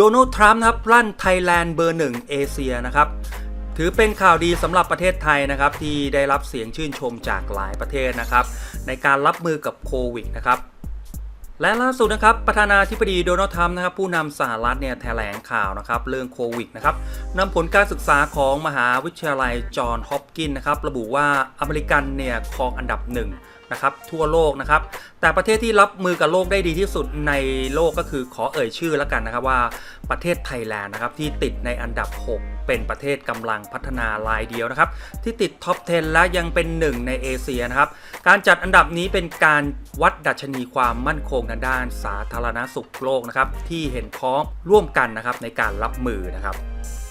โดนัลด์ทรัมป์นะครับลั่นไทยแลนด์เบอร์หนึ่งเอเชียนะครับถือเป็นข่าวดีสำหรับประเทศไทยนะครับที่ได้รับเสียงชื่นชมจากหลายประเทศนะครับในการรับมือกับโควิดนะครับและล่าสุดนะครับประธานาธิบดีโดนัลด์ทรัมป์นะครับผู้นำสหรัฐเนี่ยแถลงข่าวนะครับเรื่องโควิดนะครับนำผลการศึกษาของมหาวิทยาลัยจอห์นฮอปกินส์นะครับระบุว่าอเมริกันเนี่ยครองอันดับหนึ่ง นะครับทั่วโลกนะครับ แต่ประเทศที่รับมือกับโลกได้ดีที่สุดในโลกก็คือขอเอ่ยชื่อแล้วกันนะครับว่าประเทศไทยแลนด์นะครับที่ติดในอันดับ 6เป็นประเทศกำลังพัฒนารายเดียวนะครับ ที่ติดท็อป 10 และยังเป็นหนึ่งในเอเชียนะครับ การจัดอันดับนี้เป็นการวัดดัชนีความมั่นคงทางด้านสาธารณสุขโลกนะครับ ที่เห็นพ้องร่วมกันนะครับในการรับมือนะครับ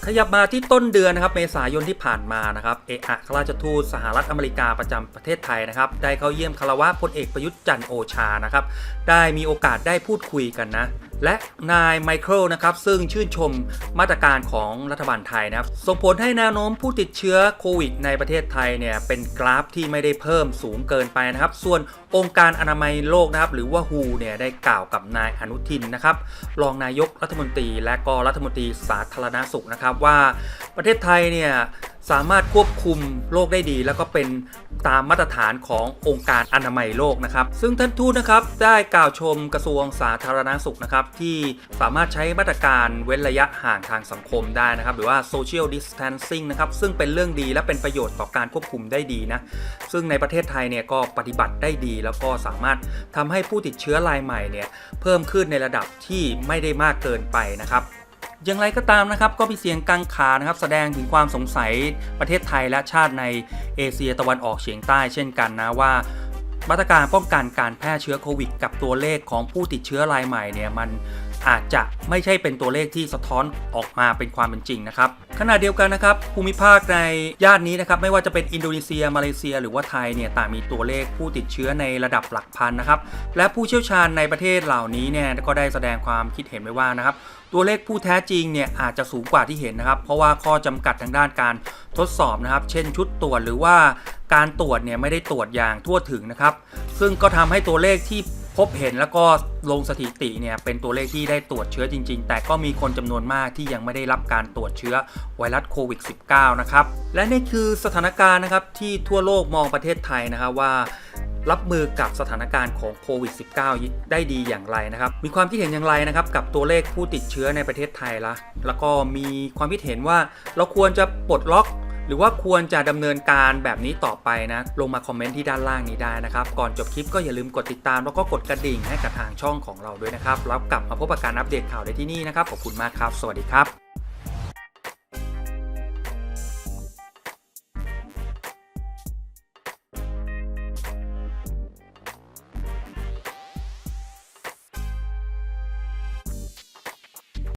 ขยับมาที่ต้นเดือนนะครับเมษายนที่ผ่านมานะครับเอกอัครราชทูตสหรัฐอเมริกาประจำประเทศไทยนะครับได้เข้าเยี่ยมคารวะพลเอกประยุทธ์จันทร์โอชานะครับได้มีโอกาสได้พูดคุยกันนะ และนายไมเคิลนะครับซึ่งชื่นชมมาตรการของรัฐบาลไทยนะครับส่งผลให้แนวโน้มผู้ติดเชื้อโควิดในประเทศไทยเนี่ยเป็นกราฟที่ไม่ได้เพิ่มสูงเกินไปนะครับ ส่วนองค์การอนามัยโลกนะครับหรือว่า WHO เนี่ยได้กล่าวกับนายอนุทินนะครับรองนายกรัฐมนตรีและก็รัฐมนตรีสาธารณสุขนะครับว่าประเทศไทยเนี่ย สามารถควบคุมโรคได้ดี แล้วก็เป็นตามมาตรฐานขององค์การอนามัยโลกนะครับ ซึ่งท่านทูตนะครับได้กล่าวชมกระทรวงสาธารณสุขนะครับที่สามารถใช้มาตรการเว้นระยะห่างทางสังคมได้นะครับ หรือว่า social distancing นะครับซึ่งเป็นเรื่องดีและเป็นประโยชน์ต่อการควบคุมได้ดีนะซึ่งในประเทศไทยเนี่ยก็ปฏิบัติได้ดี แล้วก็สามารถทำให้ผู้ติดเชื้อรายใหม่เนี่ยเพิ่มขึ้นในระดับที่ไม่ได้มากเกินไปนะครับ อย่างไรก็ตามนะครับก็มีเสียงกังขานะครับแสดงถึงความสงสัยประเทศไทยและชาติในเอเชียตะวันออกเฉียงใต้เช่นกันนะว่ามาตรการป้องกันการแพร่เชื้อโควิด กับตัวเลขของผู้ติดเชื้อรายใหม่เนี่ยมัน อาจจะไม่ใช่เป็นตัวเลขที่สะท้อนออกมาเป็นความเป็นจริงนะครับขณะเดียวกันนะครับภูมิภาคในย่านนี้นะครับไม่ว่าจะเป็นอินโดนีเซีย มาเลเซีย หรือว่าไทยเนี่ยต่างมีตัวเลขผู้ติดเชื้อในระดับหลักพันนะครับและผู้เชี่ยวชาญในประเทศเหล่านี้เนี่ยก็ได้แสดงความคิดเห็นไว้ว่านะครับตัวเลขผู้แท้จริงเนี่ยอาจจะสูงกว่าที่เห็นนะครับเพราะว่าข้อจำกัดทางด้านการทดสอบนะครับ เช่นชุดตรวจหรือว่าการตรวจเนี่ยไม่ได้ตรวจอย่างทั่วถึงนะครับ ซึ่งก็ทำให้ตัวเลขที่ พบเห็นแล้วก็ลงสถิติเนี่ยเป็นตัวเลขที่ได้ตรวจเชื้อจริง ๆ แต่ก็มีคนจำนวนมากที่ยังไม่ได้รับการตรวจเชื้อไวรัสโควิด -19 นะครับ และนี่คือสถานการณ์นะครับที่ทั่วโลกมองประเทศไทยนะครับว่ารับมือกับสถานการณ์ของโควิด -19 ได้ดีอย่างไรนะครับ มีความคิดเห็นอย่างไรนะครับ กับตัวเลขผู้ติดเชื้อในประเทศไทยละแล้วก็มีความคิดเห็นว่าเราควรจะปลดล็อก หรือว่าควรจะดำเนินการแบบนี้ต่อไปนะ ลงมาคอมเมนต์ที่ด้านล่างนี้ได้นะครับ ก่อนจบคลิปก็อย่าลืมกดติดตามแล้วก็กดกระดิ่งให้กับทางช่องของเราด้วยนะครับ แล้วกลับมาพบกับการอัปเดตข่าวได้ที่นี่นะครับ ขอบคุณมากครับ สวัสดีครับ